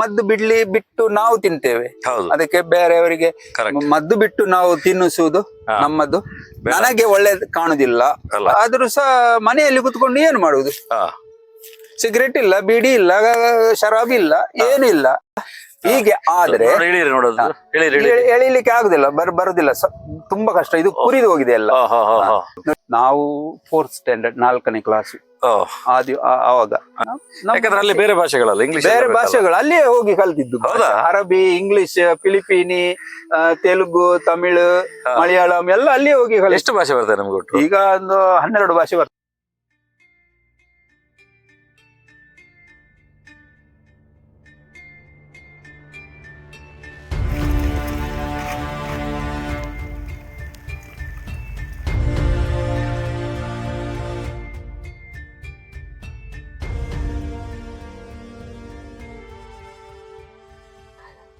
ಮದ್ದು ಬಿಡ್ಲಿ ಬಿಟ್ಟು ನಾವು ತಿಂತೇವೆ. ಅದಕ್ಕೆ ಬೇರೆಯವರಿಗೆ ಮದ್ದು ಬಿಟ್ಟು ನಾವು ತಿನ್ನಿಸುವುದು. ನಮ್ಮದು. ನನಗೆ ಒಳ್ಳೇದು ಕಾಣುದಿಲ್ಲ. ಆದ್ರೂ ಸಹ ಮನೆಯಲ್ಲಿ ಕುತ್ಕೊಂಡು ಏನು ಮಾಡುವುದು? ಹಾ. ಸಿಗರೇಟ್ ಇಲ್ಲ ಬಿಡಿ ಇಲ್ಲ ಶರಾಬ್ ಇಲ್ಲ ಏನು ಇಲ್ಲ. ಹೀಗೆ ಆದ್ರೆ ಎಳಿಲಿಕ್ಕೆ ಆಗುದಿಲ್ಲ ಬರ್ ಬರುದಿಲ್ಲ. ತುಂಬಾ ಕಷ್ಟ. ಇದು ಕುರಿದು ಹೋಗಿದೆ ಎಲ್ಲ. ನಾವು ಫೋರ್ತ್ ಸ್ಟ್ಯಾಂಡರ್ಡ್ ನಾಲ್ಕನೇ ಕ್ಲಾಸ್ ಆದಿ ಆವಾಗ. ಯಾಕಂದ್ರೆ ಅಲ್ಲಿ ಬೇರೆ ಭಾಷೆಗಳಲ್ಲ ಇಂಗ್ಲಿಷ್ ಬೇರೆ ಭಾಷೆಗಳು ಅಲ್ಲೇ ಹೋಗಿ ಕಲ್ತಿದ್ದು? ಅರಬಿ ಇಂಗ್ಲಿಷ್ ಫಿಲಿಪೀನಿ ತೆಲುಗು ತಮಿಳು ಮಲಯಾಳಂ ಎಲ್ಲ ಅಲ್ಲಿಯೇ ಹೋಗಿ ಎಷ್ಟು ಭಾಷೆ ಬರ್ತದೆ ನಮ್ಗೆ ಈಗ ಒಂದು ಹನ್ನೆರಡು ಭಾಷೆ ಬರ್ತದೆ.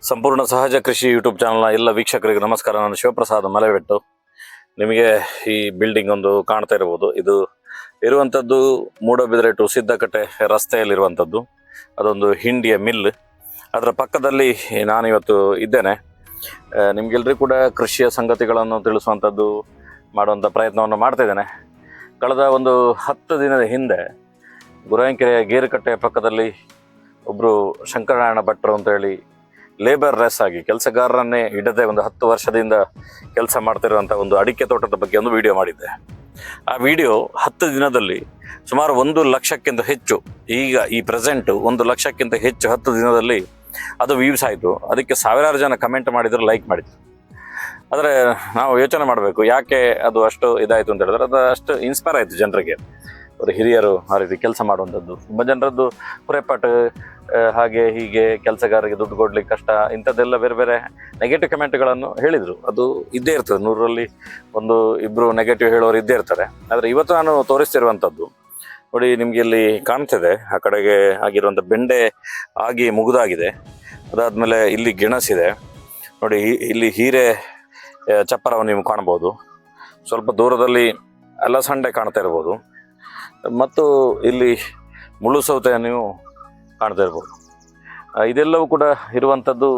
ಸಂಪೂರ್ಣ ಸಹಜ ಕೃಷಿ ಯೂಟ್ಯೂಬ್ ಚಾನಲ್ನ ಎಲ್ಲ ವೀಕ್ಷಕರಿಗೆ ನಮಸ್ಕಾರ. ನಾನು ಶಿವಪ್ರಸಾದ್ ಮಲೆಬೆಟ್ಟು. ನಿಮಗೆ ಈ ಬಿಲ್ಡಿಂಗ್ ಒಂದು ಕಾಣ್ತಾ ಇರ್ಬೋದು. ಇದು ಇರುವಂಥದ್ದು ಮೂಡಬಿದ್ರೆ ಟು ಸಿದ್ದಕಟ್ಟೆ ರಸ್ತೆಯಲ್ಲಿರುವಂಥದ್ದು ಅದೊಂದು ಹಿಂಡಿಯ ಮಿಲ್ ಅದರ ಪಕ್ಕದಲ್ಲಿ ನಾನಿವತ್ತು ಇದ್ದೇನೆ. ನಿಮಗೆಲ್ಲರಿಗೂ ಕೂಡ ಕೃಷಿಯ ಸಂಗತಿಗಳನ್ನು ತಿಳಿಸುವಂಥದ್ದು ಮಾಡುವಂಥ ಪ್ರಯತ್ನವನ್ನು ಮಾಡ್ತಾ ಇದ್ದೇನೆ. ಕಳೆದ ಒಂದು ಹತ್ತು ದಿನದ ಹಿಂದೆ ಗುರಾಯಂಕೆರೆಯ ಗೇರುಕಟ್ಟೆಯ ಪಕ್ಕದಲ್ಲಿ ಒಬ್ಬರು ಶಂಕರನಾರಾಯಣ ಭಟ್ರು ಅಂತೇಳಿ ಲೇಬರ್ ಲೆಸ್ ಆಗಿ ಕೆಲಸಗಾರರನ್ನೇ ಇಡದೆ ಒಂದು ಹತ್ತು ವರ್ಷದಿಂದ ಕೆಲಸ ಮಾಡ್ತಿರುವಂಥ ಒಂದು ಅಡಿಕೆ ತೋಟದ ಬಗ್ಗೆ ಒಂದು ವಿಡಿಯೋ ಮಾಡಿದ್ದೆ. ಆ ವಿಡಿಯೋ ಹತ್ತು ದಿನದಲ್ಲಿ ಸುಮಾರು ಒಂದು ಲಕ್ಷಕ್ಕಿಂತ ಹೆಚ್ಚು, ಈಗ ಈ ಪ್ರೆಸೆಂಟ್ ಒಂದು ಲಕ್ಷಕ್ಕಿಂತ ಹೆಚ್ಚು ಹತ್ತು ದಿನದಲ್ಲಿ ಅದು ವ್ಯೂಸ್ ಆಯಿತು. ಅದಕ್ಕೆ ಸಾವಿರಾರು ಜನ ಕಮೆಂಟ್ ಮಾಡಿದ್ರು ಲೈಕ್ ಮಾಡಿದ್ರು. ಆದರೆ ನಾವು ಯೋಚನೆ ಮಾಡಬೇಕು, ಯಾಕೆ ಅದು ಅಷ್ಟು ಇದಾಯಿತು ಅಂತ ಹೇಳಿದ್ರೆ ಅದು ಅಷ್ಟು ಇನ್ಸ್ಪೈರ್ ಆಯಿತು ಜನರಿಗೆ. ಅವರು ಹಿರಿಯರು ಆ ರೀತಿ ಕೆಲಸ ಮಾಡುವಂಥದ್ದು. ತುಂಬ ಜನರದ್ದು ಹುರೆಪಾಟು ಹಾಗೆ ಹೀಗೆ ಕೆಲಸಗಾರರಿಗೆ ದುಡ್ಡು ಕೊಡ್ಲಿಕ್ಕೆ ಕಷ್ಟ, ಇಂಥದ್ದೆಲ್ಲ ಬೇರೆ ಬೇರೆ ನೆಗೆಟಿವ್ ಕಮೆಂಟ್ಗಳನ್ನು ಹೇಳಿದರು. ಅದು ಇದ್ದೇ ಇರ್ತದೆ. ನೂರರಲ್ಲಿ ಒಂದು ಇಬ್ಬರು ನೆಗೆಟಿವ್ ಹೇಳೋರು ಇದ್ದೇ ಇರ್ತಾರೆ. ಆದರೆ ಇವತ್ತು ನಾನು ತೋರಿಸ್ತಿರುವಂಥದ್ದು, ನೋಡಿ ನಿಮಗೆ ಇಲ್ಲಿ ಕಾಣ್ತಿದೆ, ಆ ಕಡೆಗೆ ಆಗಿರುವಂಥ ಬೆಂಡೆ ಆಗಿ ಮುಗಿದಾಗಿದೆ. ಅದಾದಮೇಲೆ ಇಲ್ಲಿ ಗೆಣಸಿದೆ ನೋಡಿ ಇಲ್ಲಿ ಹೀರೆ ಚಪ್ಪರವನ್ನು ನೀವು ಕಾಣ್ಬೋದು. ಸ್ವಲ್ಪ ದೂರದಲ್ಲಿ ಅಲಸಂಡೆ ಕಾಣ್ತಾ ಇರ್ಬೋದು. ಮತ್ತು ಇಲ್ಲಿ ಮುಳ್ಳು ಸೌತೆಯನ್ನು ನೀವು ಕಾಣ್ತಾ ಇರ್ಬೋದು. ಇದೆಲ್ಲವೂ ಕೂಡ ಇರುವಂಥದ್ದು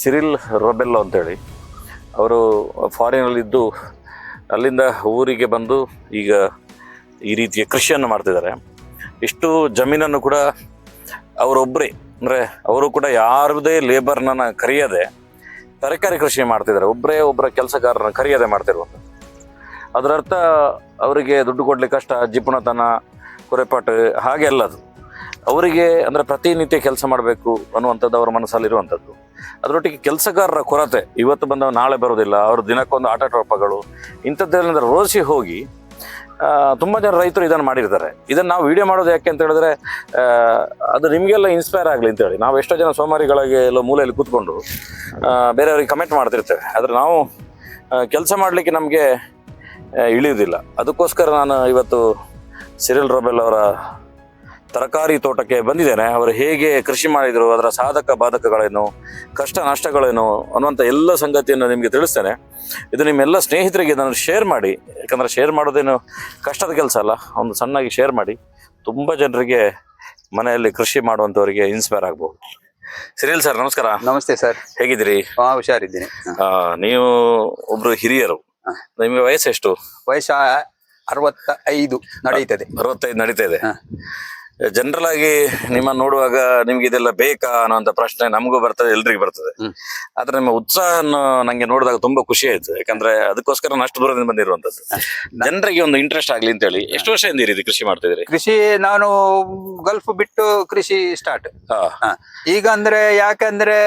ಸಿರಿಲ್ ರೊಬೆಲ್ಲೋ ಅಂತೇಳಿ. ಅವರು ಫಾರಿನಲ್ಲಿದ್ದು ಅಲ್ಲಿಂದ ಊರಿಗೆ ಬಂದು ಈಗ ಈ ರೀತಿಯ ಕೃಷಿಯನ್ನು ಮಾಡ್ತಿದ್ದಾರೆ. ಇಷ್ಟು ಜಮೀನನ್ನು ಕೂಡ ಅವರೊಬ್ಬರೇ ಅಂದರೆ ಅವರು ಕೂಡ ಯಾರದೇ ಲೇಬರ್ನ ಕರೆಯದೆ ತರಕಾರಿ ಕೃಷಿ ಮಾಡ್ತಿದ್ದಾರೆ. ಒಬ್ಬರೇ ಒಬ್ಬರ ಕೆಲಸಗಾರರನ್ನ ಕರೆಯದೆ ಮಾಡ್ತಿರುವಂಥದ್ದು. ಅದರ ಅರ್ಥ ಅವರಿಗೆ ದುಡ್ಡು ಕೊಡಲಿಕ್ಕೆ ಕಷ್ಟ, ಜಿಪುಣತನ, ಕೊರೆಪಾಟು, ಹಾಗೆ ಅಲ್ಲ ಅದು. ಅವರಿಗೆ ಅಂದರೆ ಪ್ರತಿನಿತ್ಯ ಕೆಲಸ ಮಾಡಬೇಕು ಅನ್ನುವಂಥದ್ದು ಅವರ ಮನಸ್ಸಲ್ಲಿರುವಂಥದ್ದು. ಅದರೊಟ್ಟಿಗೆ ಕೆಲಸಗಾರರ ಕೊರತೆ, ಇವತ್ತು ಬಂದವ ನಾಳೆ ಬರೋದಿಲ್ಲ, ಅವರು ದಿನಕ್ಕೊಂದು ಆಟ ಟೋಪಗಳು, ಇಂಥದ್ದೆಲ್ಲ ರೋಸಿ ಹೋಗಿ ತುಂಬ ಜನ ರೈತರು ಇದನ್ನು ಮಾಡಿರ್ತಾರೆ. ಇದನ್ನು ನಾವು ವಿಡಿಯೋ ಮಾಡೋದು ಯಾಕೆ ಅಂತ ಹೇಳಿದ್ರೆ ಅದು ನಿಮಗೆಲ್ಲ ಇನ್ಸ್ಪೈರ್ ಆಗಲಿ ಅಂತೇಳಿ ನಾವು ಎಷ್ಟೋ ಜನ ಸೋಮಾರಿಗಳಿಗೆ ಎಲ್ಲ ಮೂಲೆಯಲ್ಲಿ ಕೂತ್ಕೊಂಡು ಬೇರೆಯವ್ರಿಗೆ ಕಮೆಂಟ್ ಮಾಡ್ತಿರ್ತೇವೆ. ಆದರೆ ನಾವು ಕೆಲಸ ಮಾಡಲಿಕ್ಕೆ ನಮಗೆ ಇಳಿಯುವುದಿಲ್ಲ. ಅದಕ್ಕೋಸ್ಕರ ನಾನು ಇವತ್ತು ಸಿರಿಲ್ ರೊಬೆಲ್ ಅವರ ತರಕಾರಿ ತೋಟಕ್ಕೆ ಬಂದಿದ್ದೇನೆ. ಅವರು ಹೇಗೆ ಕೃಷಿ ಮಾಡಿದರು ಅದರ ಸಾಧಕ ಬಾಧಕಗಳೇನು ಕಷ್ಟ ನಷ್ಟಗಳೇನು ಅನ್ನುವಂಥ ಎಲ್ಲ ಸಂಗತಿಯನ್ನು ನಿಮಗೆ ತಿಳಿಸ್ತೇನೆ. ಇದು ನಿಮ್ಮೆಲ್ಲ ಸ್ನೇಹಿತರಿಗೆ ನಾನು ಶೇರ್ ಮಾಡಿ. ಯಾಕಂದರೆ ಶೇರ್ ಮಾಡೋದೇನು ಕಷ್ಟದ ಕೆಲಸ ಅಲ್ಲ. ಒಂದು ಸಣ್ಣಗೆ ಶೇರ್ ಮಾಡಿ. ತುಂಬ ಜನರಿಗೆ ಮನೆಯಲ್ಲಿ ಕೃಷಿ ಮಾಡುವಂಥವರಿಗೆ ಇನ್ಸ್ಪೈರ್ ಆಗ್ಬೋದು. ಸಿರಿಲ್ ಸರ್ ನಮಸ್ಕಾರ. ನಮಸ್ತೆ ಸರ್ ಹೇಗಿದ್ದೀರಿ? ಹಾಂ ಹುಷಾರಿದ್ದೀನಿ. ನೀವು ಒಬ್ರು ಹಿರಿಯರು. ನಿಮಗೆ ವಯಸ್ಸು ಎಷ್ಟು? ವಯಸ್ಸ ಅರವತ್ತ ಐದು ನಡೀತದೆ ಅರವತ್ತೈದು ನಡೀತದೆ. ಇದೆ ಜನರಲ್ ಆಗಿ ನಿಮ್ಮ ನೋಡುವಾಗ ನಿಮ್ಗೆ ಇದೆಲ್ಲ ಬೇಕಾ ಅನ್ನೋಂಥ ಪ್ರಶ್ನೆ ನಮಗೂ ಬರ್ತದೆ ಎಲ್ರಿಗೂ ಬರ್ತದೆ. ಆದ್ರೆ ನಿಮ್ಮ ಉತ್ಸಾಹವನ್ನು ನಂಗೆ ನೋಡಿದಾಗ ತುಂಬಾ ಖುಷಿ ಆಯ್ತು. ಯಾಕಂದ್ರೆ ಅದಕ್ಕೋಸ್ಕರ ನಾನು ಅಷ್ಟು ದೂರದಿಂದ ಬಂದಿರುವಂತದ್ದು. ಜನರಿಗೆ ಒಂದು ಇಂಟ್ರೆಸ್ಟ್ ಆಗ್ಲಿ ಅಂತೇಳಿ ಎಷ್ಟು ವರ್ಷದಿಂದ ರೀತಿ ಕೃಷಿ ಮಾಡ್ತಿದ್ದೀರಿ ಕೃಷಿ ನಾನು ಗಲ್ಫ್ ಬಿಟ್ಟು ಕೃಷಿ ಸ್ಟಾರ್ಟ್ ಹಾ. ಈಗ ಅಂದ್ರೆ ಯಾಕಂದ್ರೆ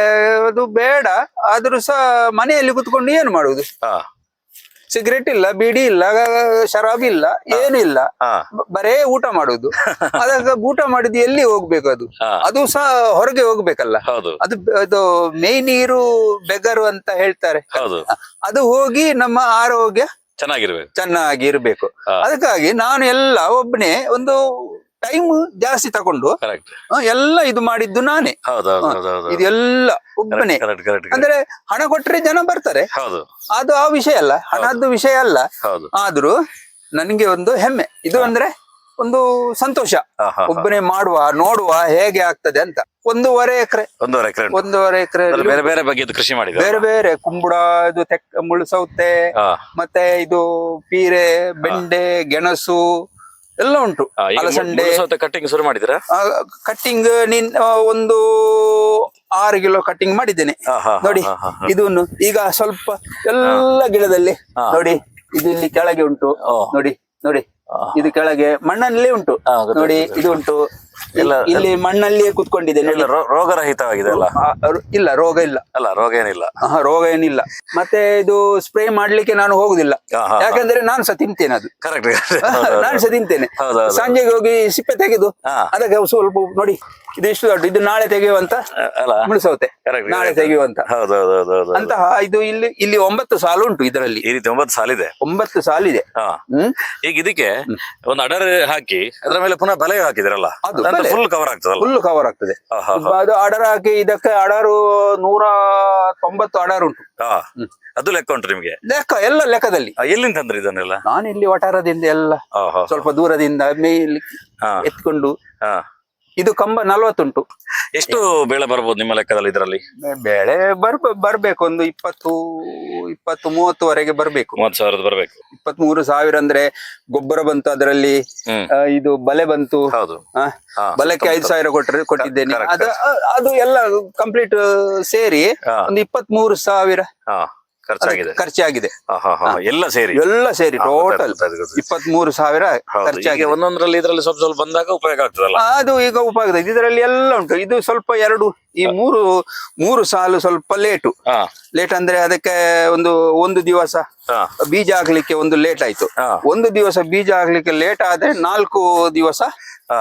ಅದು ಬೇಡ ಆದ್ರೂ ಸಹ ಮನೆಯಲ್ಲಿ ಕುತ್ಕೊಂಡು ಏನು ಮಾಡುದು ಹಾ. ಸಿಗರೇಟ್ ಇಲ್ಲ ಬೀಡಿ ಇಲ್ಲ ಶರಾಬ್ ಇಲ್ಲ ಏನಿಲ್ಲ ಬರೇ ಊಟ ಮಾಡುದು. ಅದಾಗ ಊಟ ಮಾಡಿದ್ದು ಎಲ್ಲಿ ಹೋಗ್ಬೇಕು ಅದು? ಅದು ಸಹ ಹೊರಗೆ ಹೋಗ್ಬೇಕಲ್ಲ. ಅದು ಅದು ಮೇಯ್ ನೀರು ಬೆಗರು ಅಂತ ಹೇಳ್ತಾರೆ. ಅದು ಹೋಗಿ ನಮ್ಮ ಆರೋಗ್ಯ ಚೆನ್ನಾಗಿರ್ಬೇಕು. ಚೆನ್ನಾಗಿ ಇರ್ಬೇಕು ಅದಕ್ಕಾಗಿ ನಾನು ಎಲ್ಲ ಒಬ್ಬನೇ ಒಂದು ಟೈಮ್ ಜಾಸ್ತಿ ತಕೊಂಡು ಕರೆಕ್ಟ್ ಎಲ್ಲ ಇದು ಮಾಡಿದ್ದು ನಾನೇ. ಹೌದು ಹೌದು ಹೌದು ಹೌದು. ಇದೆಲ್ಲ ಒಬ್ಬನೇ. ಕರೆಕ್ಟ್ ಕರೆಕ್ಟ್ ಅಂದ್ರೆ ಹಣ ಕೊಟ್ರೆ ಜನ ಬರ್ತಾರೆ. ಹೌದು. ಅದು ಆ ವಿಷಯ ಅಲ್ಲ. ಹಣದ್ದು ವಿಷಯ ಅಲ್ಲ. ಹೌದು. ಆದ್ರೂ ನನಗೆ ಒಂದು ಹೆಮ್ಮೆ. ಇದು ಅಂದ್ರೆ ಒಂದು ಸಂತೋಷ. ಹಾ, ಹಾ, ಹಾ. ಒಬ್ಬನೇ ಮಾಡುವ ನೋಡುವ ಹೇಗೆ ಆಗ್ತದೆ ಅಂತ. ಒಂದೂವರೆ ಎಕರೆ. ಒಂದೂವರೆ ಎಕರೆ ಒಂದೂವರೆ ಎಕರೆ ಬೇರೆ ಬೇರೆ ಬಗ್ಗೆ ಕೃಷಿ ಮಾಡಿ ಬೇರೆ ಬೇರೆ ಕುಂಬುಡ ಇದು ತೆಕ್ಕ ಮುಳ್ಳು ಸೌತೆ ಮತ್ತೆ ಇದು ಪೀರೆ ಬೆಂಡೆ ಗೆಣಸು ಎಲ್ಲ ಉಂಟು. ಅಲಸಂಡೆ ಕಟ್ಟಿಂಗ್ ಶುರು ಮಾಡಿದ್ರ ಕಟ್ಟಿಂಗ್ ನಿನ್ ಒಂದು ಆರು ಕಿಲೋ ಕಟ್ಟಿಂಗ್ ಮಾಡಿದ್ದೇನೆ. ನೋಡಿ ಇದು ಈಗ ಸ್ವಲ್ಪ ಎಲ್ಲ ಗಿಡದಲ್ಲಿ ನೋಡಿ ಇದು ಇಲ್ಲಿ ಕೆಳಗೆ ಉಂಟು. ನೋಡಿ ನೋಡಿ ಇದು ಕೆಳಗೆ ಮಣ್ಣಲ್ಲೇ ಉಂಟು. ನೋಡಿ ಇದು ಉಂಟು. ಇಲ್ಲಿ ಮಣ್ಣಲ್ಲಿಯೇ ಕುತ್ಕೊಂಡಿದೆ ನೋಡಿ. ರೋಗರಹಿತವಾಗಿದೆ ಅಲ್ಲ? ಇಲ್ಲ ರೋಗ ಇಲ್ಲ. ಅಲ್ಲ ರೋಗ ಏನಿಲ್ಲ. ರೋಗ ಏನಿಲ್ಲ. ಮತ್ತೆ ಇದು ಸ್ಪ್ರೇ ಮಾಡ್ಲಿಕ್ಕೆ ನಾನು ಹೋಗುದಿಲ್ಲ. ಯಾಕಂದ್ರೆ ನಾನು ಸಹ ತಿಂತೇನೆ ಅದು. ಕರೆಕ್ಟ್ ನಾನು ಸಹ ತಿಂತೇನೆ. ಸಂಜೆಗೆ ಹೋಗಿ ಸಿಪ್ಪೆ ತೆಗೆದು. ಅದಕ್ಕೆ ಸ್ವಲ್ಪ ನೋಡಿ. ಇದು ಇಷ್ಟು ದೊಡ್ಡ ಇದು ನಾಳೆ ತೆಗೆಯುವಂತ ಅಲ್ಲ. ಮುಳಿಸೌತೆ Correct, ನಾಳೆ correct. ತೆಗೆಯುವಂತ. ಹೌದು ಅಂತಹ ಇದು ಇಲ್ಲಿ ಇಲ್ಲಿ ಒಂಬತ್ತು ಸಾಲು ಉಂಟು ಇದರಲ್ಲಿ. ಈ ರೀತಿ ಒಂಬತ್ತು ಸಾಲಿದೆ. ಒಂಬತ್ತು ಸಾಲಿದೆ. ಹಾ. ಹ್ಮ್? ಈಗ ಇದಕ್ಕೆ ಒಂದು ಅಡರ್ ಹಾಕಿ ಅದ್ರ ಮೇಲೆ ಪುನಃ ಬಲೆ ಹಾಕಿದ್ರಲ್ಲ? ಅದು ಬಲೆ. ಫುಲ್ ಕವರ್ ಆಗ್ತದಲ್ಲ? ಫುಲ್ ಕವರ್ ಆಗ್ತದೆ. ಹಾ, ಹಾ, ಹಾ. ಅದು ಅಡರ್ ಹಾಕಿ ಇದಕ್ಕೆ ಅಡರು ನೂರ ತೊಂಬತ್ತು ಅಡರ್ ಉಂಟು. ಹಾ. ಅದು ಲೆಕ್ಕ ಉಂಟು ನಿಮ್ಗೆ? ಲೆಕ್ಕ ಎಲ್ಲ ಲೆಕ್ಕದಲ್ಲಿ. ಆ, ಎಲ್ಲಿಂದ ತಂದ್ರಿ ಇದನ್ನೆಲ್ಲ? ನಾನು ಇಲ್ಲಿ ವಟಾರದಿಂದ ಎಲ್ಲ. ಹಾ, ಹಾ, ಸ್ವಲ್ಪ ದೂರದಿಂದ ಇಲ್ಲಿ ಹಾ, ಎತ್ಕೊಂಡು ಹಾ. ಇದು ಕಂಬ ನಲ್ವತ್ತುಂಟು. ಎಷ್ಟು ಬೆಳೆ ಬರ್ಬೋದು ನಿಮ್ಮ ಲೆಕ್ಕದಲ್ಲಿ ಇದರಲ್ಲಿ? ಬೆಳೆ ಬರ್ ಬರ್ಬೇಕು ಒಂದು ಇಪ್ಪತ್ತು ಇಪ್ಪತ್ತು ಮೂವತ್ತುವರೆಗೆ ಬರ್ಬೇಕು. ಮೂವತ್ತು ಸಾವಿರದ ಬರ್ಬೇಕು. ಇಪ್ಪತ್ತ್ ಮೂರು ಸಾವಿರ ಅಂದ್ರೆ ಗೊಬ್ಬರ ಬಂತು ಅದರಲ್ಲಿ ಹ್ಮ್. ಆ, ಇದು ಬಲೆ ಬಂತು. ಹೌದು. ಆ, ಬಲಕ್ಕೆ ಐದು ಸಾವಿರ ಕೊಟ್ಟರೆ ಕೊಟ್ಟಿದ್ದೇನೆ. ಅದು ಅದು ಎಲ್ಲ ಕಂಪ್ಲೀಟ್ ಸೇರಿ ಹಾ. ಒಂದು ಇಪ್ಪತ್ತ್ ಮೂರು ಸಾವಿರ. ಹಾ. ಖರ್ಚಾಗಿದೆ. ಖರ್ಚಾಗಿದೆ. ಎಲ್ಲ ಸೇರಿ. ಎಲ್ಲ ಸೇರಿ ಟೋಟಲ್ ಗೊತ್ತಾಯ್ತು, ಗೊತ್ತಾಯ್ತು, ಗೊತ್ತಾಯ್ತು. ಇಪ್ಪತ್ತ್ ಮೂರು ಸಾವಿರ ಖರ್ಚಾಗಿ ಒಂದೊಂದ್ರಲ್ಲಿ ಇದರಲ್ಲಿ ಸ್ವಲ್ಪ ಸ್ವಲ್ಪ ಬಂದಾಗ ಉಪಯೋಗ ಆಗ್ತದಲ್ಲ? ಅದು ಈಗ ಉಪಯೋಗ ಇದರಲ್ಲಿ ಎಲ್ಲ ಉಂಟು. ಇದು ಸ್ವಲ್ಪ ಎರಡು ಈ ಮೂರು ಮೂರು ಸಾಲು ಸ್ವಲ್ಪ ಲೇಟು. ಲೇಟ್ ಅಂದ್ರೆ ಅದಕ್ಕೆ ಒಂದು ಒಂದು ದಿವಸ ಬೀಜ ಆಗ್ಲಿಕ್ಕೆ ಒಂದು ಲೇಟ್ ಆಯ್ತು. ಒಂದು ದಿವಸ ಬೀಜ ಆಗ್ಲಿಕ್ಕೆ ಲೇಟ್ ಆದ್ರೆ ನಾಲ್ಕು ದಿವಸ.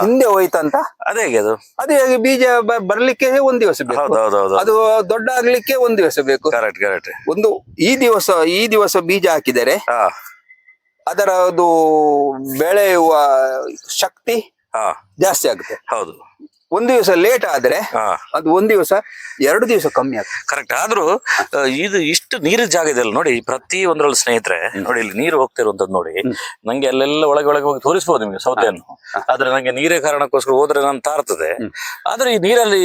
ಹಿಂದೆ ಹೋಯ್ತಂತ? ಅದೇ ಅದು? ಅದೇ ಬೀಜ ಬರ್ಲಿಕ್ಕೆ ಒಂದು ದಿವಸ ಬೇಕು. ಹೌದು ಹೌದು ಹೌದು ಅದು ದೊಡ್ಡ ಆಗ್ಲಿಕ್ಕೆ ಒಂದು ದಿವಸ ಬೇಕು. ಕರೆಕ್ಟ್ ಕರೆಕ್ಟ್ ಒಂದು ಈ ದಿವಸ ಈ ದಿವಸ ಬೀಜ ಹಾಕಿದರೆ ಅದರ ಅದು ಬೆಳೆಯುವ ಶಕ್ತಿ ಹಾ. ಜಾಸ್ತಿ ಆಗುತ್ತೆ. ಹೌದು. ಒಂದು ದಿವಸ ಲೇಟ್ ಆದ್ರೆ ಅದು ಒಂದು ದಿವಸ ಎರಡು ದಿವಸ ಕಮ್ಮಿ ಆಗ್ತದೆ ಕರೆಕ್ಟ್ ಆದ್ರೂ ಇದು ಇಷ್ಟು ನೀರಿನ ಜಾಗ ಇದೆಲ್ಲ ನೋಡಿ ಪ್ರತಿ ಒಂದ್ರಲ್ಲಿ ಸ್ನೇಹಿತರೆ ನೋಡಿ ಇಲ್ಲಿ ನೀರು ಹೋಗ್ತಿರುವಂತದ್ದು ನೋಡಿ ನಂಗೆ ಅಲ್ಲೆಲ್ಲ ಒಳಗೆ ಒಳಗೆ ಹೋಗಿ ತೋರಿಸ್ಬೋದು ನಿಮ್ಗೆ ಸೌತೆಯನ್ನು ಆದ್ರೆ ನಂಗೆ ನೀರೇ ಕಾರಣಕ್ಕೋಸ್ಕರ ಹೋದ್ರೆ ನಾನು ತಾರ್ತದೆ. ಆದ್ರೆ ಈ ನೀರಲ್ಲಿ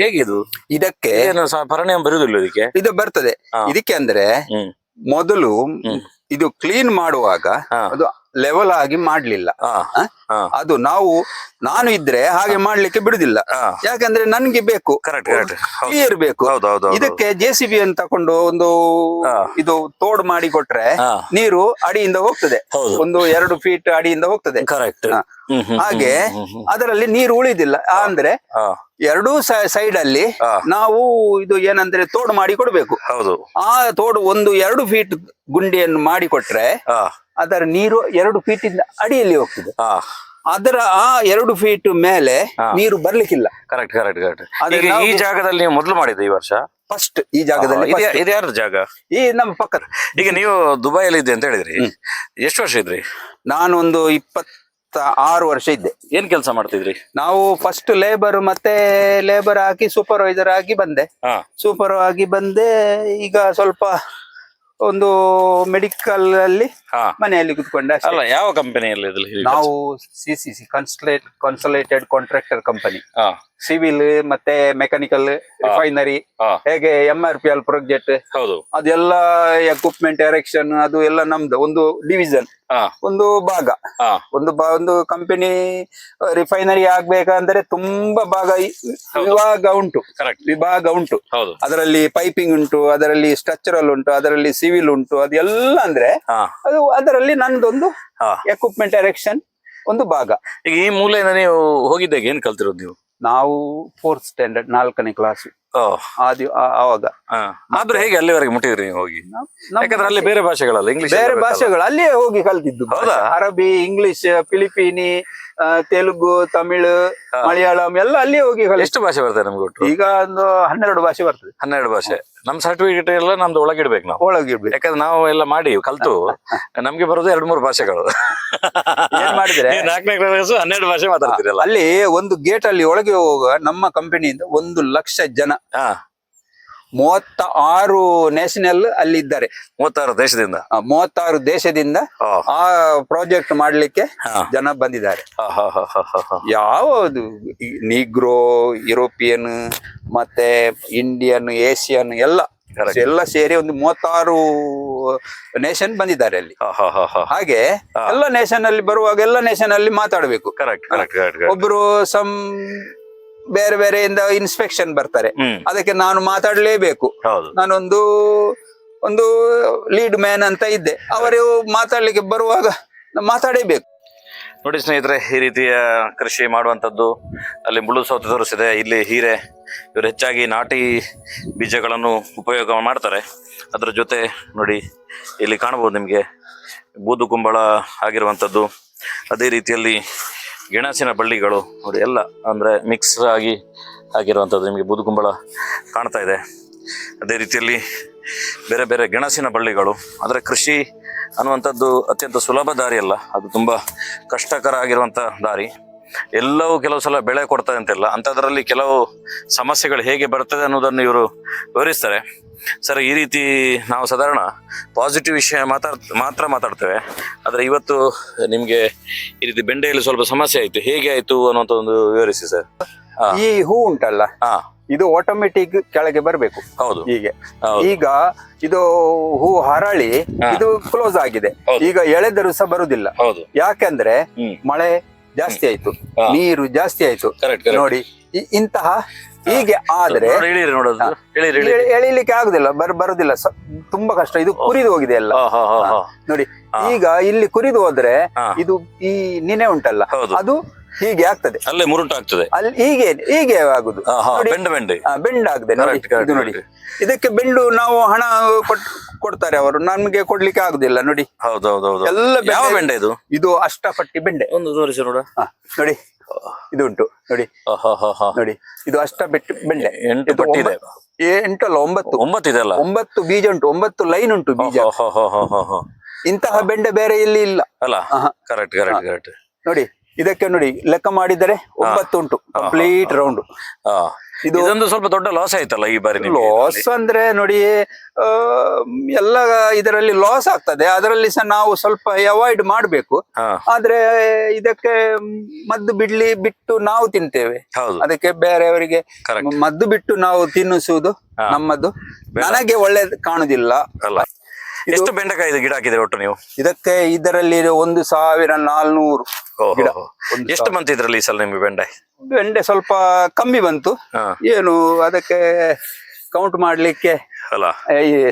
ಹೇಗಿದು ಇದಕ್ಕೆ ಏನು ಪರಿಣಾಮ ಬರುದಿಲ್ಲ ಇದಕ್ಕೆ? ಇದು ಬರ್ತದೆ. ಇದಕ್ಕೆ ಅಂದ್ರೆ ಮೊದಲು ಇದು ಕ್ಲೀನ್ ಮಾಡುವಾಗ ಅದು ಲೆವೆಲ್ ಆಗಿ ಮಾಡ್ಲಿಲ್ಲ? ಅದು ನಾವು ನಾನು ಇದ್ರೆ ಹಾಗೆ ಮಾಡ್ಲಿಕ್ಕೆ ಬಿಡುದಿಲ್ಲ. ಯಾಕಂದ್ರೆ ನನ್ಗೆ ಬೇಕು. ಕರೆಕ್ಟ್ ಕ್ಲಿಯರ್ ಬೇಕು. ಇದಕ್ಕೆ ಜೆ ಸಿ ಬಿ ಅಂತ ತಕೊಂಡು ಒಂದು ಇದು ತೋಡ್ ಮಾಡಿ ಕೊಟ್ರೆ ನೀರು ಅಡಿಯಿಂದ ಹೋಗ್ತದೆ. ಒಂದು ಎರಡು ಫೀಟ್ ಅಡಿಯಿಂದ ಹೋಗ್ತದೆ. ಕರೆಕ್ಟ್ ಹಾಗೆ ಅದರಲ್ಲಿ ನೀರು ಉಳಿದಿಲ್ಲ. ಅಂದ್ರೆ ಎರಡು ಸೈಡ್ ಅಲ್ಲಿ ನಾವು ಇದು ಏನಂದ್ರೆ ತೋಡು ಮಾಡಿ ಕೊಡ್ಬೇಕು. ಹೌದು. ಆ ತೋಡು ಒಂದು ಎರಡು ಫೀಟ್ ಗುಂಡಿಯನ್ನು ಮಾಡಿ ಕೊಟ್ರೆ ಹಾ. ಅದರ ನೀರು ಎರಡು ಫೀಟ್ ಇಂದ ಅಡಿಯಲ್ಲಿ ಹೋಗ್ತದೆ. ಅದರ ಆ ಎರಡು ಫೀಟ್ ಮೇಲೆ ನೀರು ಬರ್ಲಿಕ್ಕಿಲ್ಲ. ಕರೆಕ್ಟ್ ಕರೆಕ್ಟ್ ಕರೆಕ್ಟ್ ಈ ಜಾಗದಲ್ಲಿ ನೀವು ಮೊದಲು ಮಾಡಿದ್ದು ಈ ವರ್ಷ? ಫಸ್ಟ್ ಈ ಜಾಗದಲ್ಲಿ ಇದು. ಯಾರ್ದು ಜಾಗ? ಈ ನಮ್ಮ ಪಕ್ಕದ. ಈಗ ನೀವು ದುಬೈಯಲ್ಲಿ ಇದ್ದೆ ಅಂತ ಹೇಳಿದ್ರಿ. ಎಷ್ಟು ವರ್ಷ ಇದ್ರಿ? ನಾನು ಒಂದು ಇಪ್ಪತ್ತ ಆರು ವರ್ಷ ಇದ್ದೆ. ಏನ್ ಕೆಲಸ ಮಾಡ್ತಿದ್ರಿ? ನಾವು ಫಸ್ಟ್ ಲೇಬರ್ ಮತ್ತೆ ಲೇಬರ್ ಹಾಕಿ ಸೂಪರ್ವೈಸರ್ ಆಗಿ ಬಂದೆ. ಸೂಪರ್ ಆಗಿ ಬಂದೆ ಈಗ ಸ್ವಲ್ಪ ಒಂದು ಮೆಡಿಕಲ್ ಅಲ್ಲಿ ಹಾ. ಮನೆಯಲ್ಲಿ ಕುತ್ಕೊಂಡೆ ಅಷ್ಟೇ. ಅಲ್ಲ ಯಾವ ಕಂಪನಿಯಲ್ಲಿ ನಾವು C C C consolidate consolidated contractor company ಹಾ. ಸಿವಿಲ್ ಮತ್ತೆ ಮೆಕ್ಯಾನಿಕಲ್ ರಿಫೈನರಿ ಹಾ. ಹೇಗೆ M R P L project ಹೌದು. ಅದೆಲ್ಲ ಎಕ್ವಿಪ್ಮೆಂಟ್ ಎರೆಕ್ಷನ್ ಅದು ಎಲ್ಲ ನಮ್ದು ಒಂದು ಡಿವಿಷನ್ ಹಾ. ಒಂದು ಭಾಗ. ಹಾ. ಒಂದು ಬಾ ಒಂದು ಕಂಪನಿ ರಿಫೈನರಿ ಆಗ್ಬೇಕಂದ್ರೆ ತುಂಬಾ ಭಾಗ ಇ- ವಿಭಾಗ ಉಂಟು. ಕರೆಕ್ಟ್ ವಿಭಾಗ ಉಂಟು. ಹೌದು. ಅದರಲ್ಲಿ ಪೈಪಿಂಗ್ ಉಂಟು ಅದರಲ್ಲಿ ಸ್ಟ್ರಕ್ಚರಲ್ ಉಂಟು ಅದರಲ್ಲಿ ಸಿವಿಲ್ ಉಂಟು ಅದೆಲ್ಲ ಅಂದ್ರೆ ಅದು ಅದರಲ್ಲಿ ನಂದೊಂದು ಎಕ್ವಿಪ್ಮೆಂಟ್ ಎರೆಕ್ಷನ್ ಒಂದು ಭಾಗ. ಈಗ ಈ ಮೂಲೆಯಿಂದ ನೀವು ಹೋಗಿದ್ದಾಗ ಏನ್ ಕಲ್ತಿರೋದು ನೀವು? ನಾವು ಫೋರ್ತ್ ಸ್ಟ್ಯಾಂಡರ್ಡ್ ನಾಲ್ಕನೇ ಕ್ಲಾಸ್ ಆವಾಗ. ಹಾ. ಆದ್ರೆ ಹೇಗೆ ಅಲ್ಲಿವರೆಗೆ ಮುಟ್ಟಿದ್ರಿ ನೀವು ಹೋಗಿ? ಯಾಕಂದ್ರೆ ಅಲ್ಲಿ ಬೇರೆ ಭಾಷೆಗಳಲ್ಲ ಇಂಗ್ಲಿಷ್ ಬೇರೆ ಭಾಷೆಗಳು ಅಲ್ಲಿಯೇ ಹೋಗಿ ಕಲ್ತಿದ್ದು ಹೌದಾ? ಅರಬಿ ಇಂಗ್ಲಿಷ್ ಫಿಲಿಪೀನಿ ತೆಲುಗು ತಮಿಳ್ ಮಲಯಾಳಂ ಎಲ್ಲ ಅಲ್ಲಿಯೇ ಹೋಗಿ ಕಲಿತು. ಎಷ್ಟು ಭಾಷೆ ಬರ್ತದೆ ನಮ್ಗೆ ಈಗ ಒಂದು ಹನ್ನೆರಡು ಭಾಷೆ ಬರ್ತದೆ. ಹನ್ನೆರಡು ಭಾಷೆ. ನಮ್ ಸರ್ಟಿಫಿಕೇಟ್ ಎಲ್ಲ ನಮ್ದು ಒಳಗಿಡ್ಬೇಕು ನಾವು. ಒಳಗಿಡ್ಬೇಕು. ಯಾಕಂದ್ರೆ ನಾವು ಎಲ್ಲ ಮಾಡಿ ಕಲ್ತು ನಮ್ಗೆ ಬರೋದು ಎರಡ್ ಮೂರು ಭಾಷೆಗಳು. ಏನ್ ಮಾಡಿದ್ರೆ? ನಾಲ್ಕನೇ ಕ್ಲಾಸ್ ಹನ್ನೆರಡು ಭಾಷೆ ಮಾತಾಡ್ತೀರಲ್ಲ. ಅಲ್ಲಿ ಒಂದು ಗೇಟ್ ಅಲ್ಲಿ ಒಳಗೆ ಹೋಗುವ ನಮ್ಮ ಕಂಪನಿಯಿಂದ ಒಂದು ಲಕ್ಷ ಜನ ಹಾ. ಮೂವತ್ತ ಆರು ನ್ಯಾಷನಲ್ ಅಲ್ಲಿ ಇದ್ದಾರೆ ಮೂವತ್ತಾರು ದೇಶದಿಂದ ಆ, ಮೂವತ್ತಾರು ದೇಶದಿಂದ ಆ, ಆ ಪ್ರಾಜೆಕ್ಟ್ ಮಾಡ್ಲಿಕ್ಕೆ. ಜನ ಬಂದಿದ್ದಾರೆ. ಯಾವುದು ನಿಗ್ರೋ ಯುರೋಪಿಯನ್ ಮತ್ತೆ ಇಂಡಿಯನ್ ಏಷಿಯನ್ ಎಲ್ಲ Correct. ಎಲ್ಲ ಸೇರಿ ಒಂದು ಮೂವತ್ತಾರು ನೇಷನ್ ಬಂದಿದ್ದಾರೆ ಅಲ್ಲಿ. ಹಾಗೆ. ಎಲ್ಲ ನೇಷನ್ ಅಲ್ಲಿ ಬರುವಾಗ ಎಲ್ಲ ನೇಷನ್ ಅಲ್ಲಿ ಮಾತಾಡಬೇಕು ಕರೆಕ್ಟ್ correct. ಒಬ್ರು ಸಮ್ ಬೇರೆ ಬೇರೆಯಿಂದ ಇನ್ಸ್ಪೆಕ್ಷನ್ ಬರ್ತಾರೆ. ಅದಕ್ಕೆ ನಾನು ಮಾತಾಡಲೇಬೇಕು. ಹೌದು. ನಾನೊಂದು ಒಂದು ಲೀಡ್ ಮ್ಯಾನ್ ಅಂತ ಇದ್ದೆ. ಅವರು ಮಾತಾಡ್ಲಿಕ್ಕೆ ಬರುವಾಗ ಮಾತಾಡೇಬೇಕು. ನೋಡಿ ಸ್ನೇಹಿತರೆ ಈ ರೀತಿಯ ಕೃಷಿ ಮಾಡುವಂಥದ್ದು ಅಲ್ಲಿ ಮುಳ್ಳು ಸೌತೆ ತೋರಿಸಿದೆ ಇಲ್ಲಿ ಹೀರೆ ಇವರು ಹೆಚ್ಚಾಗಿ ನಾಟಿ ಬೀಜಗಳನ್ನು ಉಪಯೋಗ ಮಾಡ್ತಾರೆ. ಅದರ ಜೊತೆ ನೋಡಿ ಇಲ್ಲಿ ಕಾಣಬಹುದು ನಿಮಗೆ ಬೂದು ಕುಂಬಳ ಆಗಿರುವಂಥದ್ದು. ಅದೇ ರೀತಿಯಲ್ಲಿ ಗೆಣಸಿನ ಬಳ್ಳಿಗಳು ನೋಡಿ ಎಲ್ಲ ಅಂದರೆ ಮಿಕ್ಸ್ ಆಗಿ ಆಗಿರುವಂಥದ್ದು ನಿಮಗೆ ಬೂದು ಕುಂಬಳ ಕಾಣ್ತಾ ಇದೆ. ಅದೇ ರೀತಿಯಲ್ಲಿ ಬೇರೆ ಬೇರೆ ಗೆಣಸಿನ ಬಳ್ಳಿಗಳು, ಅಂದರೆ ಕೃಷಿ ಅನ್ನುವಂಥದ್ದು ಅತ್ಯಂತ ಸುಲಭ ದಾರಿ ಅಲ್ಲ ಅದು ತುಂಬ ಕಷ್ಟಕರ ಆಗಿರುವಂಥ ದಾರಿ. ಎಲ್ಲವೂ ಕೆಲವು ಸಲ ಬೆಳೆ ಕೊಡ್ತದೆ ಅಂತಿಲ್ಲ. ಅಂಥದ್ರಲ್ಲಿ ಕೆಲವು ಸಮಸ್ಯೆಗಳು ಹೇಗೆ ಬರ್ತದೆ ಅನ್ನೋದನ್ನು ಇವರು ವಿವರಿಸ್ತಾರೆ. ಸರ್ ಈ ರೀತಿ ನಾವು ಸಾಧಾರಣ ಪಾಸಿಟಿವ್ ವಿಷಯ ಮಾತಾಡ್ ಮಾತ್ರ ಮಾತಾಡ್ತೇವೆ. ಆದರೆ ಇವತ್ತು ನಿಮಗೆ ಈ ರೀತಿ ಬೆಂಡೆಯಲ್ಲಿ ಸ್ವಲ್ಪ ಸಮಸ್ಯೆ ಆಯಿತು. ಹೇಗೆ ಆಯಿತು ಅನ್ನೋಂಥ ಒಂದು ವಿವರಿಸಿ ಸರ್. ಈ ಹೂ ಉಂಟಲ್ಲ ಹಾಂ. ಇದು ಆಟೋಮೆಟಿಕ್ ಕೆಳಗೆ ಬರಬೇಕು. ಹೌದು. ಹೀಗೆ. ಈಗ ಇದು ಹೂ ಹರಳಿ ಇದು ಕ್ಲೋಸ್ ಆಗಿದೆ. ಈಗ ಎಳೆದರೂ ಸಹ ಬರುದಿಲ್ಲ ಹೌದು. ಯಾಕಂದ್ರೆ ಮಳೆ ಜಾಸ್ತಿ ಆಯ್ತು. ನೀರು ಜಾಸ್ತಿ ಆಯ್ತು. ನೋಡಿ ಇಂತಹ ಹೀಗೆ ಆದ್ರೆ ಎಳಿಲಿಕ್ಕೆ ಆಗುದಿಲ್ಲ ಬರ್ ಬರುದಿಲ್ಲ. ತುಂಬಾ ಕಷ್ಟ. ಇದು ಕುರಿದು ಹೋಗಿದೆ ಎಲ್ಲ. ನೋಡಿ ಈಗ ಇಲ್ಲಿ ಕುರಿದು ಹೋದ್ರೆ ಇದು ಈ ನಿನೆ ಉಂಟಲ್ಲ. ಅದು ಹೀಗೆ ಆಗ್ತದೆ. ಅಲ್ಲೇ ಮುರುಟಾಗ್ತದೆ. ಅಲ್ಲಿ ಹೀಗೆ ಹೀಗೆ ಆಗುದು. ಬೆಂಡ್. ಬೆಂಡ ಬೆಂಡೆ. ಆ, ಬೆಂಡ್ ಆಗದೆ ನೋಡಿ. ಇದಕ್ಕೆ ಬೆಂಡು ನಾವು ಹಣ ಕೊಡ್ತಾರೆ ಅವರು. ನಮ್ಗೆ ಕೊಡ್ಲಿಕ್ಕೆ ಆಗುದಿಲ್ಲ ನೋಡಿ. ಹೌದು ಹೌದು ಹೌದು ಎಲ್ಲ ಬೆಂಡೆ- ಯಾವ ಬೆಂಡೆ ಇದು? ಇದು ಅಷ್ಟಪಟ್ಟಿ ಬೆಂಡೆ. ಒಂದು ತೋರಿಸಿ ನೋಡ. ನೋಡಿ. ಇದು ಉಂಟು ನೋಡಿ ನೋಡಿ. ಇದು ಅಷ್ಟಪಟ್ಟಿ ಬೆಂಡೆ. ಎಂಟು ಪಟ್ಟಿ ಇದೆ. ಏ, ಎಂಟಲ್ಲ ಒಂಬತ್ತು. ಒಂಬತ್ತು ಇದೆ ಅಲ್ಲ ಒಂಬತ್ತು ಬೀಜ ಉಂಟು ಒಂಬತ್ತು ಲೈನ್ ಉಂಟು ಬೀಜ. ಇಂತಹ ಬೆಂಡೆ ಬೇರೆ ಇಲ್ಲಿ ಇಲ್ಲ. ಅಲ್ಲ? ಕರೆಕ್ಟ್ ಕರೆಕ್ಟ್ ಕರೆಕ್ಟ್ ನೋಡಿ. ಇದಕ್ಕೆ ನೋಡಿ ಲೆಕ್ಕ ಮಾಡಿದರೆ ಒಂಬತ್ತು ಉಂಟು ಕಂಪ್ಲೀಟ್ ರೌಂಡ್ ಇದು ಇದೊಂದು ಸ್ವಲ್ಪ ದೊಡ್ಡ ಲಾಸ್ ಆಯ್ತಲ್ಲ ಈ ಬಾರಿ ಲಾಸ್ ಅಂದ್ರೆ ನೋಡಿ ಎಲ್ಲ ಇದರಲ್ಲಿ ಲಾಸ್ ಆಗ್ತದೆ. ಅದರಲ್ಲಿ ಸಹ ನಾವು ಸ್ವಲ್ಪ ಅವಾಯ್ಡ್ ಮಾಡಬೇಕು. ಆದ್ರೆ ಇದಕ್ಕೆ ಮದ್ದು ಬಿಡ್ಲಿ ಬಿಟ್ಟು ನಾವು ತಿಂತೇವೆ. ಅದಕ್ಕೆ ಬೇರೆಯವರಿಗೆ ಮದ್ದು ಬಿಟ್ಟು ನಾವು ತಿನ್ನಿಸುವುದು. ನಮ್ಮದು. ನನಗೆ ಒಳ್ಳೇದು ಕಾಣುದಿಲ್ಲ. ಅಲ್ಲ. ಎಷ್ಟು ಬೆಂಡೆಕಾಯಿ ಗಿಡ ಹಾಕಿದ್ರೆ ಒಟ್ಟು ನೀವು? ಇದಕ್ಕೆ ಇದರಲ್ಲಿ ಒಂದು ಸಾವಿರ ನಾಲ್ನೂರು ಗಿಡ. ಎಷ್ಟು ಬಂತು ಇದ್ರಲ್ಲಿ ಈ ಸಲ ನಿಮ್ಗೆ ಬೆಂಡೆ ಬೆಂಡೆ ಸ್ವಲ್ಪ ಕಮ್ಮಿ ಬಂತು. ಏನು ಅದಕ್ಕೆ ಕೌಂಟ್ ಮಾಡ್ಲಿಕ್ಕೆ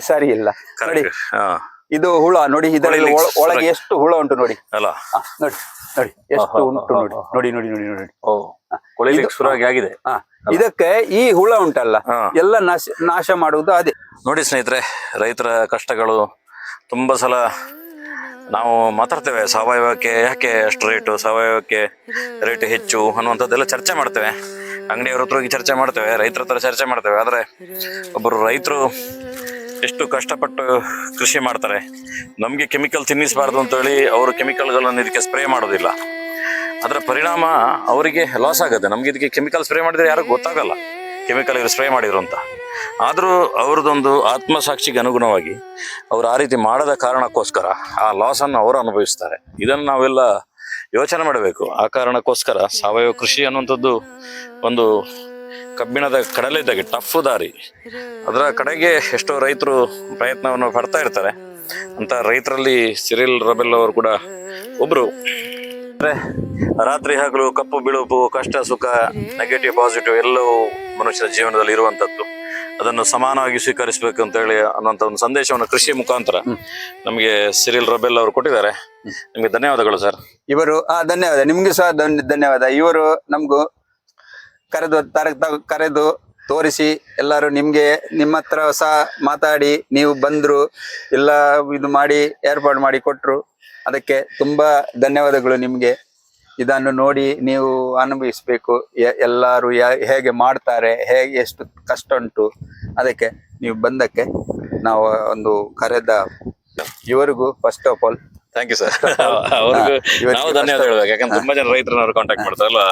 ಸರಿ ಇಲ್ಲ. ನೋಡಿ. ಇದು ಹುಳ ನೋಡಿ ಇದರಲ್ಲಿ ಒಳ- ಒಳಗೆ ಎಷ್ಟು ಹುಳ ಉಂಟು ನೋಡಿ. ಅಲ್ಲ. ನೋಡಿ ನೋಡಿ ಎಷ್ಟು ಉಂಟು ನೋಡಿ ನೋಡಿ ನೋಡಿ ನೋಡಿ ನೋಡಿ. ಶುರುವಾಗಿ ಆಗಿದೆ. ಇದಕ್ಕೆ ಈ ಹುಳ ಉಂಟಲ್ಲ. ಎಲ್ಲ ನಾಶ ನಾಶ ಮಾಡುವುದು ಅದೇ. ನೋಡಿ ಸ್ನೇಹಿತರೆ ರೈತರ ಕಷ್ಟಗಳು ತುಂಬ ಸಲ ನಾವು ಮಾತಾಡ್ತೇವೆ, ಸಾವಯವಕ್ಕೆ ಯಾಕೆ ಅಷ್ಟು ರೇಟು ಸಾವಯವಕ್ಕೆ ರೇಟ್ ಹೆಚ್ಚು ಅನ್ನುವಂಥದ್ದೆಲ್ಲ ಚರ್ಚೆ ಮಾಡ್ತೇವೆ. ಅಂಗಡಿಯವ್ರ ಹತ್ರ ಹೋಗಿ ಚರ್ಚೆ ಮಾಡ್ತೇವೆ, ರೈತರ ಹತ್ರ ಚರ್ಚೆ ಮಾಡ್ತೇವೆ. ಆದರೆ ಒಬ್ಬರು ರೈತರು ಎಷ್ಟು ಕಷ್ಟಪಟ್ಟು ಕೃಷಿ ಮಾಡ್ತಾರೆ, ನಮಗೆ ಕೆಮಿಕಲ್ ತಿನ್ನಿಸಬಾರ್ದು ಅಂತೇಳಿ ಅವರು ಕೆಮಿಕಲ್ಗಳನ್ನು ಇದಕ್ಕೆ ಸ್ಪ್ರೇ ಮಾಡೋದಿಲ್ಲ. ಅದರ ಪರಿಣಾಮ ಅವರಿಗೆ ಲಾಸ್ ಆಗುತ್ತೆ. ನಮಗೆ ಇದಕ್ಕೆ ಕೆಮಿಕಲ್ ಸ್ಪ್ರೇ ಮಾಡಿದರೆ ಯಾರಿಗೂ ಗೊತ್ತಾಗಲ್ಲ ಕೆಮಿಕಲ್ ಇವರು ಸ್ಪ್ರೇ ಮಾಡಿದ್ರು ಅಂತ. ಆದರೂ ಅವ್ರದ್ದೊಂದು ಆತ್ಮಸಾಕ್ಷಿಗೆ ಅನುಗುಣವಾಗಿ ಅವ್ರು ಆ ರೀತಿ ಮಾಡದ ಕಾರಣಕ್ಕೋಸ್ಕರ ಆ ಲಾಸನ್ನು ಅವರು ಅನುಭವಿಸ್ತಾರೆ. ಇದನ್ನು ನಾವೆಲ್ಲ ಯೋಚನೆ ಮಾಡಬೇಕು. ಆ ಕಾರಣಕ್ಕೋಸ್ಕರ ಸಾವಯವ ಕೃಷಿ ಅನ್ನುವಂಥದ್ದು ಒಂದು ಕಬ್ಬಿಣದ ಕಡಲೆ ಇದ್ದಾಗೆ ಟಫ್ ದಾರಿ. ಅದರ ಕಡೆಗೆ ಎಷ್ಟೋ ರೈತರು ಪ್ರಯತ್ನವನ್ನು ಪಡ್ತಾ ಇರ್ತಾರೆ. ಅಂತ ರೈತರಲ್ಲಿ ಸಿರಿಲ್ ರಬೆಲ್ ಅವರು ಕೂಡ ಒಬ್ಬರು ಅಂದರೆ ರಾತ್ರಿ ಹಗಲು ಕಪ್ಪು ಬಿಳುಪು, ಕಷ್ಟ ಸುಖ ನೆಗೆಟಿವ್ ಪಾಸಿಟಿವ್ ಎಲ್ಲವೂ ಮನುಷ್ಯನ ಜೀವನದಲ್ಲಿ ಇರುವಂತದ್ದು ಅದನ್ನು ಸಮಾನವಾಗಿ ಸ್ವೀಕರಿಸಬೇಕು ಅಂತ ಹೇಳಿ ಅನ್ನೋಂಥ ಒಂದು ಸಂದೇಶವನ್ನು ಕೃಷಿ ಮುಖಾಂತರ ನಮಗೆ ಸಿರಿಲ್ ರಬೆಲ್ ಅವರು ಕೊಟ್ಟಿದ್ದಾರೆ. ನಿಮಗೆ ಧನ್ಯವಾದಗಳು ಸರ್. ಇವರು ಆ ಧನ್ಯವಾದ. ನಿಮ್ಗೆ ಸಹ ಧನ್- ಧನ್ಯವಾದ. ಇವರು ನಮಗೂ ಕರೆದು ಕರೆದು ತೋರಿಸಿ ಎಲ್ಲರೂ ನಿಮಗೆ ನಿಮ್ಮ ಹತ್ರ ಸಹ ಮಾತಾಡಿ ನೀವು ಬಂದರು ಎಲ್ಲ ಇದು ಮಾಡಿ ಏರ್ಪಾಡು ಮಾಡಿ ಕೊಟ್ಟರು ಅದಕ್ಕೆ ತುಂಬಾ ಧನ್ಯವಾದಗಳು ನಿಮ್ಗೆ. ಇದನ್ನು ನೋಡಿ ನೀವು ಅನುಭವಿಸ್ಬೇಕು. ಎಲ್ಲರೂ ಹೇಗೆ ಮಾಡ್ತಾರೆ ಹೇಗೆ ಎಷ್ಟು ಕಷ್ಟ ಉಂಟು ಅದಕ್ಕೆ ನೀವು ಬಂದಕ್ಕೆ ನಾವು ಒಂದು ಕರೆದ ಇವರಿಗೂ first of all thank you sir ಅವ್ರಿಗೂ ನಾವು ಧನ್ಯವಾದ ಹೇಳ್ಬೇಕು ಯಾಕಂದ್ರೆ ತುಂಬಾ ಜನ ರೈತರನ್ನ ಕಾಂಟ್ಯಾಕ್ಟ್ ಮಾಡ್ತಾರಲ್ಲ